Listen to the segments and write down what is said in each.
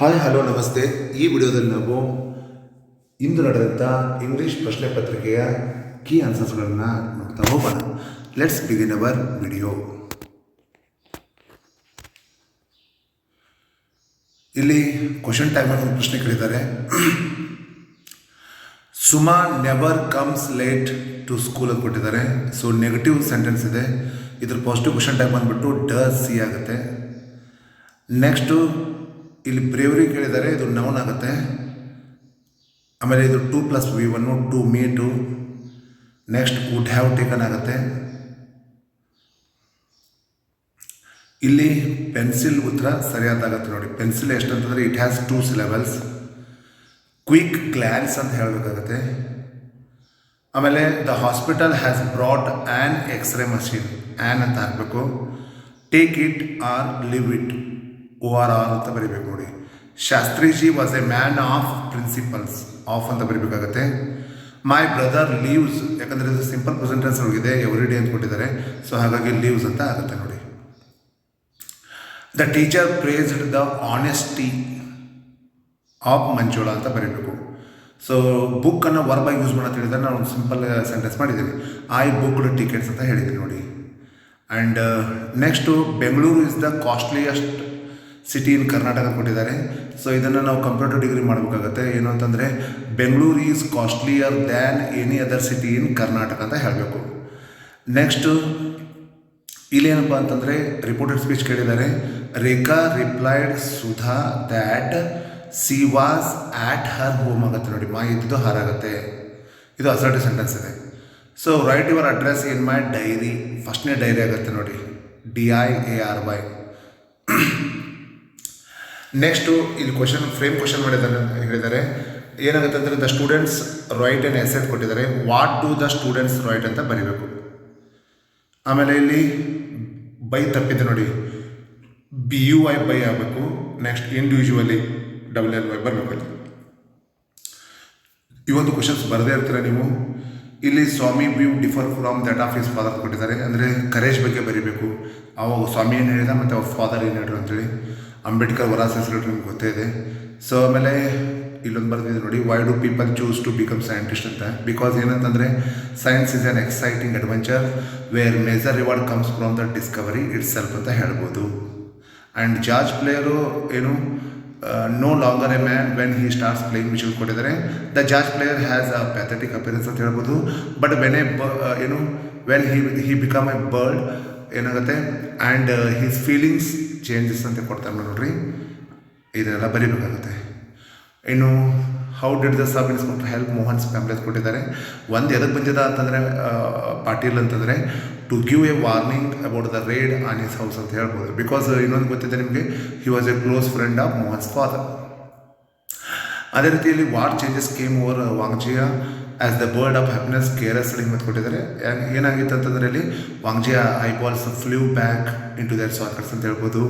Hi hello ನಮಸ್ತೆ. ಈ ವಿಡಿಯೋದಲ್ಲಿ ನಾವು ಇಂದು ನಡೆದಂಥ ಇಂಗ್ಲಿಷ್ ಪ್ರಶ್ನೆ ಪತ್ರಿಕೆಯ ಕೀ ಆನ್ಸರ್ಸ್ಗಳನ್ನು ನೋಡ್ತಾ ಹೋಗೋಣ. ಲೆಟ್ಸ್ ಬಿಗಿನ್ ಅವರ್ ವಿಡಿಯೋ ಇಲ್ಲಿ ಕ್ವಶನ್ ಟೈಮ್ ಒಂದು ಪ್ರಶ್ನೆ ಕೇಳಿದ್ದಾರೆ. Suma never comes late to school ಅಂತ ಕೊಟ್ಟಿದ್ದಾರೆ. ಸೊ ನೆಗೆಟಿವ್ ಸೆಂಟೆನ್ಸ್ ಇದೆ. ಇದ್ರ ಪಾಸಿಟಿವ್ ಕ್ವಶನ್ ಟೈಪ್ ಬಂದ್ಬಿಟ್ಟು ಡ, ಸಿ ಆಗುತ್ತೆ. ನೆಕ್ಸ್ಟು ಇಲ್ಲಿ ಬ್ರೇವರಿ ಕೇಳಿದರೆ ಇದು ನೌನ್ ಆಗುತ್ತೆ. ಆಮೇಲೆ ಇದು two plus V one, to me to next would have taken ಆಗುತ್ತೆ. ಇಲ್ಲಿ ಪೆನ್ಸಿಲ್ ಉತ್ತರ ಸರಿಯಾದಾಗತ್ತೆ ನೋಡಿ. Pencil ಎಷ್ಟಂತಂದರೆ it has two syllables quick glance ಅಂತ ಹೇಳಬೇಕಾಗತ್ತೆ. ಆಮೇಲೆ the hospital has brought an x ray machine an ಅಂತ ಹಾಕಬೇಕು. Take it or leave it O R R ಅಂತ ಬರಿಬೇಕು ನೋಡಿ. Shastriji was a man of principles of ಅಂತ ಬರಿಬೇಕಾಗತ್ತೆ. ಮೈ ಬ್ರದರ್ ಲೀವ್ಸ್ ಯಾಕಂದರೆ ಇದು ಸಿಂಪಲ್ ಪ್ರೆಸೆಂಟೆನ್ಸ್ ಹೋಗಿದೆ ಎವ್ರಿ ಡೇ ಅಂತ ಕೊಟ್ಟಿದ್ದಾರೆ. ಸೊ ಹಾಗಾಗಿ ಲೀವ್ಸ್ ಅಂತ ಆಗುತ್ತೆ ನೋಡಿ. The teacher praised the honesty of Manjula ಅಂತ ಬರೀಬೇಕು. ಸೊ ಬುಕ್ಕನ್ನು ವರ್ಬಾಗಿ ಯೂಸ್ ಮಾಡೋದು ಹೇಳಿದ್ರೆ ನಾನು ಒಂದು ಸಿಂಪಲ್ ಸೆಂಟೆನ್ಸ್ ಮಾಡಿದ್ದೀನಿ. ಐ ಬುಕ್ಡ್ ಟಿಕೆಟ್ಸ್ ಅಂತ ಹೇಳಿದ್ದೀನಿ ನೋಡಿ. And next Bengaluru is the costliest city in Karnataka ಕೊಟ್ಟಿದ್ದಾರೆ. ಸೊ ಇದನ್ನು ನಾವು ಕಂಪ್ಯೂಟರ್ ಡಿಗ್ರಿ ಮಾಡಬೇಕಾಗತ್ತೆ. ಏನು ಅಂತಂದರೆ Bengaluru is costlier than any other city in Karnataka ಅಂತ ಹೇಳಬೇಕು. ನೆಕ್ಸ್ಟು ಇಲ್ಲೇನಪ್ಪ ಅಂತಂದರೆ ರಿಪೋರ್ಟೆಡ್ ಸ್ಪೀಚ್ ಕೇಳಿದ್ದಾರೆ. Rekha replied Sudha that she was at her home ಆಗುತ್ತೆ ನೋಡಿ. ಮಾ ಇದ್ದು ಹಾರಾಗುತ್ತೆ ಇದು ಅಸರ್ಟಿವ್ ಸೆಂಟೆನ್ಸ್ ಇದೆ. So write your address in my diary ಫಸ್ಟ್ನೇ ಡೈರಿ ಆಗುತ್ತೆ ನೋಡಿ. D I A R Y next ಇಲ್ಲಿ ಕ್ವಶನ್ ಫ್ರೇಮ್ ಕ್ವಶನ್ ಮಾಡಿದ್ದಾರೆ ಹೇಳಿದ್ದಾರೆ. ಏನಾಗುತ್ತೆ ಅಂದರೆ the students write and essay ಕೊಟ್ಟಿದ್ದಾರೆ. What to the students write ಅಂತ ಬರೀಬೇಕು. ಆಮೇಲೆ ಇಲ್ಲಿ ಬೈ ತಪ್ಪಿದೆ ನೋಡಿ. ಬಿ ಯು ಐ ಬೈ ಆಗಬೇಕು. Next individually W L Y ಬರಬೇಕು ಇವೊಂದು ಕ್ವಶನ್ಸ್ ಬರದೇ ಇರ್ತೀರ ನೀವು? ಇಲ್ಲಿ Swami view differ from that of his father ಕೊಟ್ಟಿದ್ದಾರೆ. ಅಂದರೆ ಕರೇಜ್ ಬಗ್ಗೆ ಬರೀಬೇಕು. ಅವಾಗ ಸ್ವಾಮಿ ಏನು ಹೇಳಿದ, ಮತ್ತು ಅವ್ರ ಫಾದರ್ ಏನು ಹೇಳಿದ್ರು ಅಂತೇಳಿ ಅಂಬೇಡ್ಕರ್ ವರಾಸ್ ಹೆಸರು ನಿಮ್ಗೆ ಗೊತ್ತೇ ಇದೆ. ಸೊ ಆಮೇಲೆ ಇಲ್ಲೊಂದು ಬರ್ದಿದೆ ನೋಡಿ why do people choose to become scientist ಅಂತ. ಬಿಕಾಸ್ ಏನಂತಂದರೆ science is an exciting adventure where major reward comes from the discovery itself ಅಂತ ಹೇಳ್ಬೋದು. ಆ್ಯಂಡ್ ಜಾರ್ಜ್ ಪ್ಲೇಯರು ಏನು no longer a man when he starts playing vision ಕೊಟ್ಟಿದ್ದಾರೆ the jazz player has a pathetic appearance ಅಂತ ಹೇಳ್ಬೋದು. But when a ಬ ಏನು when he he become a bird ಏನಾಗುತ್ತೆ? ಆ್ಯಂಡ್ ಹಿಸ್ ಫೀಲಿಂಗ್ಸ್ ಚೇಂಜಸ್ ಅಂತ ಕೊಡ್ತಾರೆ ನೋಡ್ರಿ. ಇದನ್ನೆಲ್ಲ ಬರೀಬೇಕಾಗುತ್ತೆ. ಇನ್ನು how did the sub inspector help Mohan ಅಂತ ಕೊಟ್ಟಿದ್ದಾರೆ? ಒಂದು ಎದಕ್ಕೆ ಬಂದಿದ ಅಂತಂದರೆ ಪಾಟೀಲ್ ಅಂತಂದರೆ to give a warning about the raid on is house ಅಂತ ಹೇಳ್ಬೋದು. ಬಿಕಾಸ್ ಇನ್ನೊಂದು ಗೊತ್ತಿದೆ ನಿಮಗೆ he was a close friend of Mohan's father ಅದೇ ರೀತಿಯಲ್ಲಿ war changes came over Wangjia as the bird of happiness care S League ಮತ್ತು ಕೊಟ್ಟಿದ್ದಾರೆ. ಏನ್- ಏನಾಗಿತ್ತು ಅಂತಂದರೆ ಇಲ್ಲಿ Wangjia balls flew back in to their sockets ಅಂತ ಹೇಳ್ಬೋದು.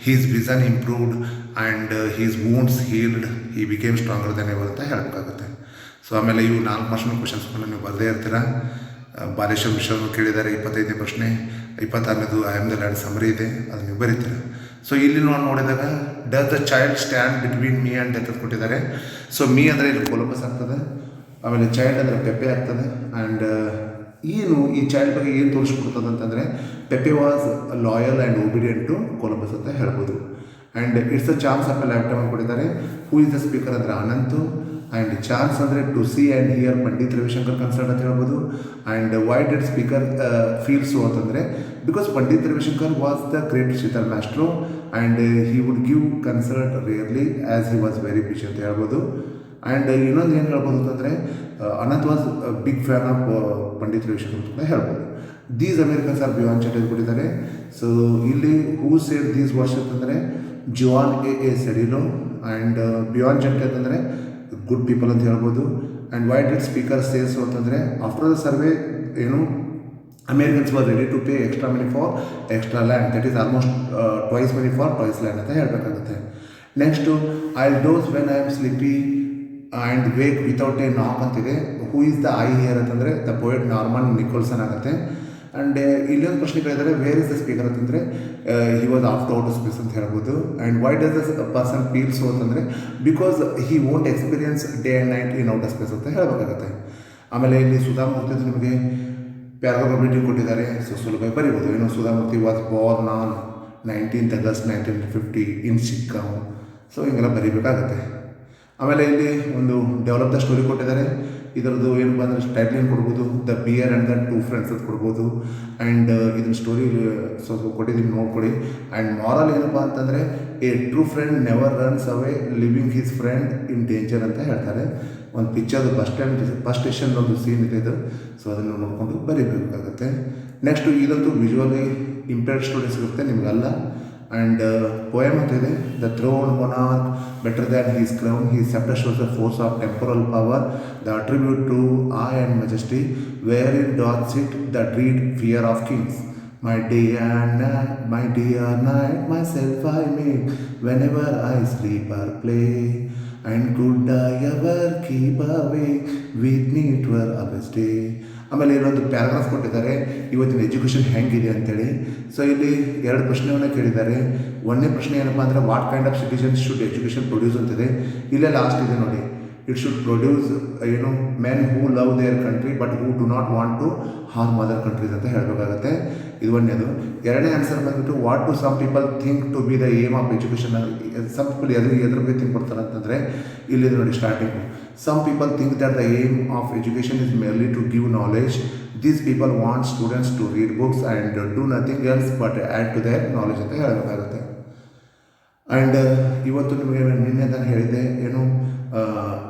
His vision improved and his wounds healed he became stronger than ever ಅಂತ ಹೇಳಬೇಕಾಗುತ್ತೆ. ಸೊ ಆಮೇಲೆ ಇವು ನಾಲ್ಕು ಮಾರ್ಕ್ಸ್ನ ಕ್ವಶನ್ಸ್ಗಳನ್ನ ನೀವು ಬರದೇ ಇರ್ತೀರ. ಬಾಲೇಶ್ವರ ವಿಷಯವನ್ನು ಕೇಳಿದ್ದಾರೆ, ಇಪ್ಪತ್ತೈದನೇ ಪ್ರಶ್ನೆ. ಇಪ್ಪತ್ತಾರನೇದು I am the land summary ಇದೆ. ಅದು ನೀವು ಬರೀತೀರ. ಸೊ ಇಲ್ಲಿ ನಾವು ನೋಡಿದಾಗ does the child stand between me and death ಕೊಟ್ಟಿದ್ದಾರೆ. ಸೊ ಮೀ ಅಂದರೆ ಇಲ್ಲಿ ಕೊಲಂಬಸ್ ಆಗ್ತದೆ. ಆಮೇಲೆ ಚೈಲ್ಡ್ ಅಂದರೆ ಪೆಪ್ಪೆ ಆಗ್ತದೆ. ಆ್ಯಂಡ್ ಏನು ಈ ಚೈಲ್ಡ್ ಬಗ್ಗೆ ಏನು ತೋರಿಸ್ಕೊಡ್ತದೆ ಅಂತಂದರೆ, Pepe was loyal and obedient to Columbus ಅಂತ ಹೇಳ್ಬೋದು. And it's a chance of a lifetime ಕೊಟ್ಟಿದ್ದಾರೆ. ಹೂ ಇಸ್ ದ ಸ್ಪೀಕರ್ ಅಂದರೆ ಅನಂತು. ಆ್ಯಂಡ್ ಚಾನ್ಸ್ ಅಂದರೆ to see and hear Pandit Ravishankar concert ಅಂತ ಹೇಳ್ಬೋದು. And why did speaker feels ಅಂತಂದರೆ because Pandit Ravishankar was the great sitar maestro and he would give concert rarely as he was very busy ಅಂತ ಹೇಳ್ಬೋದು. And ಇನ್ನೊಂದು ಏನು ಹೇಳ್ಬೋದು ಅಂತಂದರೆ Anant was big fan of Pandit Ravishankar ಅಂತ ಹೇಳ್ಬೋದು. These Americans are Bianchat ಕೊಟ್ಟಿದ್ದಾರೆ. So ಇಲ್ಲಿ ಹೂ ಸೇಡ್ ದೀಸ್ ವರ್ಷ ಅಂತಂದರೆ Juan A A Sedillo and Beant ಚಟ್ ಅಂತಂದರೆ ಗುಡ್ ಪೀಪಲ್ ಅಂತ ಹೇಳ್ಬೋದು. And why did speaker says ಅಂತಂದರೆ ಆಫ್ಟರ್ ದ ಸರ್ವೆ ಏನು Americans were ready to pay extra money for extra land that is almost twice money for twice land ಅಂತ ಹೇಳಬೇಕಾಗುತ್ತೆ. Next I doze when I am sleepy and wake without a knock ಅಂತಿದೆ. Who is the I here ಅಂತಂದರೆ the poet Norman Nicholson ಆಗುತ್ತೆ. And ಇಲ್ಲೊಂದು ಪ್ರಶ್ನೆ ಕೇಳಿದರೆ where is the speaker ಅಂತಂದರೆ he was after out space ಅಂತ ಹೇಳ್ಬೋದು. And why does the person feel so ಅಂತಂದರೆ because he won't experience day and night in out space ಅಂತ ಹೇಳಬೇಕಾಗತ್ತೆ. ಆಮೇಲೆ ಇಲ್ಲಿ ಸುಧಾಮೂರ್ತಿ ನಿಮಗೆ ಪ್ಯಾರಾಗ್ರಾಫ್ ಕೊಟ್ಟಿದ್ದಾರೆ ಸೊ ಸುಲಭ ಬರಿಬೋದು. ಏನು Sudha Murty was born on nineteenth August nineteen fifty in ಚಿಕ್ಕಾಮ್ so ಹಿಂಗೆಲ್ಲ ಬರಿಬೇಕಾಗತ್ತೆ. ಆಮೇಲೆ ಇಲ್ಲಿ ಒಂದು ಡೆವಲಪ್ ದ ಸ್ಟೋರಿ ಕೊಟ್ಟಿದ್ದಾರೆ. ಇದರದ್ದು ಏನಪ್ಪ ಅಂದರೆ ಟೈಟ್ಲಿನ್ ಕೊಡ್ಬೋದು, the bear and the two friends ಅಂತ ಕೊಡ್ಬೋದು. ಆ್ಯಂಡ್ ಇದನ್ನ ಸ್ಟೋರಿ ಸ್ವಲ್ಪ ಕೊಟ್ಟಿದ್ದೀನಿ ನೋಡ್ಕೊಳ್ಳಿ. ಆ್ಯಂಡ್ ಮಾರಲ್ ಏನಪ್ಪ ಅಂತಂದರೆ, a true friend never runs away leaving his friend in danger ಅಂತ ಹೇಳ್ತಾರೆ. ಒಂದು ಪಿಕ್ಚರ್ದು ಬಸ್ ಸ್ಟ್ಯಾಂಡ್, ಬಸ್ ಸ್ಟೇಷನ್ ಒಂದು ಸೀನ್ ಇದೆ ಇದು. ಸೊ ಅದನ್ನು ನೋಡಿಕೊಂಡು ಬರೀಬೇಕಾಗುತ್ತೆ. ನೆಕ್ಸ್ಟು, ಇದಂತೂ ವಿಜುವಲಿ ಇಂಪೇರ್ಡ್ ಸ್ಟೋರಿ ಸಿಗುತ್ತೆ, ನಿಮಗಲ್ಲ. And uh, poem the throne monarch better than his crown, he scepter shows the force of temporal power, the attribute to awe and majesty, wherein doth sit the dread fear of kings. My day and night, my day and night, myself I make whenever I sleep or play. And could I ever keep awake with me it were a day ಆಮೇಲೆ ಇನ್ನೊಂದು paragraph ಕೊಟ್ಟಿದ್ದಾರೆ, ಇವತ್ತಿನ education ಹೆಂಗಿದೆ ಅಂತೇಳಿ. So ಇಲ್ಲಿ ಎರಡು ಪ್ರಶ್ನೆಗಳನ್ನ ಕೇಳಿದ್ದಾರೆ. ಒಂದನೇ ಪ್ರಶ್ನೆ ಏನಪ್ಪ ಅಂದರೆ what kind of citizens should education produce ಅಂತಿದೆ. ಇಲ್ಲೇ ಲಾಸ್ಟ್ ಇದೆ ನೋಡಿ. ಇಟ್ ಶುಡ್ ಪ್ರೊಡ್ಯೂಸ್ ಏನು men who love their country but who do not want to harm other countries ಅಂತ ಹೇಳಬೇಕಾಗತ್ತೆ. ಇದು ಒಂದೇದು. ಎರಡನೇ ಆನ್ಸರ್ ಬಂದ್ಬಿಟ್ಟು what do some people think to be the aim of education some people ಎದ್ರ ಎದ್ರ ಬಗ್ಗೆ ಥಿಂಕ್ ಬರ್ತಾರೆ ಅಂತಂದರೆ ಇಲ್ಲಿ ನೋಡಿ starting some people think that the aim of education is merely to give knowledge these people want students to read books and do nothing else but add to their knowledge ಅಂತ ಹೇಳಬೇಕಾಗುತ್ತೆ. And ಇವತ್ತು ನಿಮಗೆ ನಿನ್ನೆ ನಾನು ಹೇಳಿದ್ದೆ, ಏನು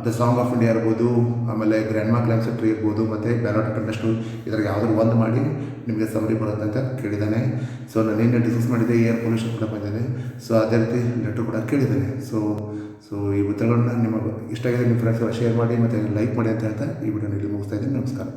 the song of India ಇರ್ಬೋದು, ಆಮೇಲೆ ಗ್ರ್ಯಾಂಡ್ ಮಾ ಕ್ಲಾಮ್ ಸೆಕ್ಟ್ರಿ ಇರ್ಬೋದು, ಮತ್ತು ಬ್ಯಾಲೋಟ್ ಇಂಟರ್ನ್ಯಾಷನಲ್ ಇದ್ರಾಗ ಯಾವುದಾದ್ರು ಒಂದು ಮಾಡಿ ನಿಮಗೆ ಸಮರಿ ಬರುತ್ತೆ ಅಂತ ಕೇಳಿದ್ದಾನೆ. ಸೊ ನಾನು ಏನು ಡಿಸ್ಕಸ್ ಮಾಡಿದ್ದೆ ಏರ್ ಪೊಲ್ಯೂಷನ್ ಕೂಡ ಬಂದಿದೆ. ಸೊ ಅದೇ ರೀತಿ ಲೆಟ್ರ್ ಕೂಡ ಕೇಳಿದ್ದಾನೆ. ಸೊ ಸೊ ಈ ಉತ್ತರಗಳನ್ನ ನಿಮಗೆ ಇಷ್ಟ ಆಗಿದೆ ನಿಮ್ಮ ಫ್ರೆಂಡ್ಸ್ ಶೇರ್ ಮಾಡಿ, ಮತ್ತು ಲೈಕ್ ಮಾಡಿ ಅಂತ ಹೇಳ್ತಾ ಈ ವಿಡಿಯೋನ ಇಲ್ಲಿ ಮುಗಿಸ್ತಾ ಇದ್ದೀನಿ. ನಮಸ್ಕಾರ.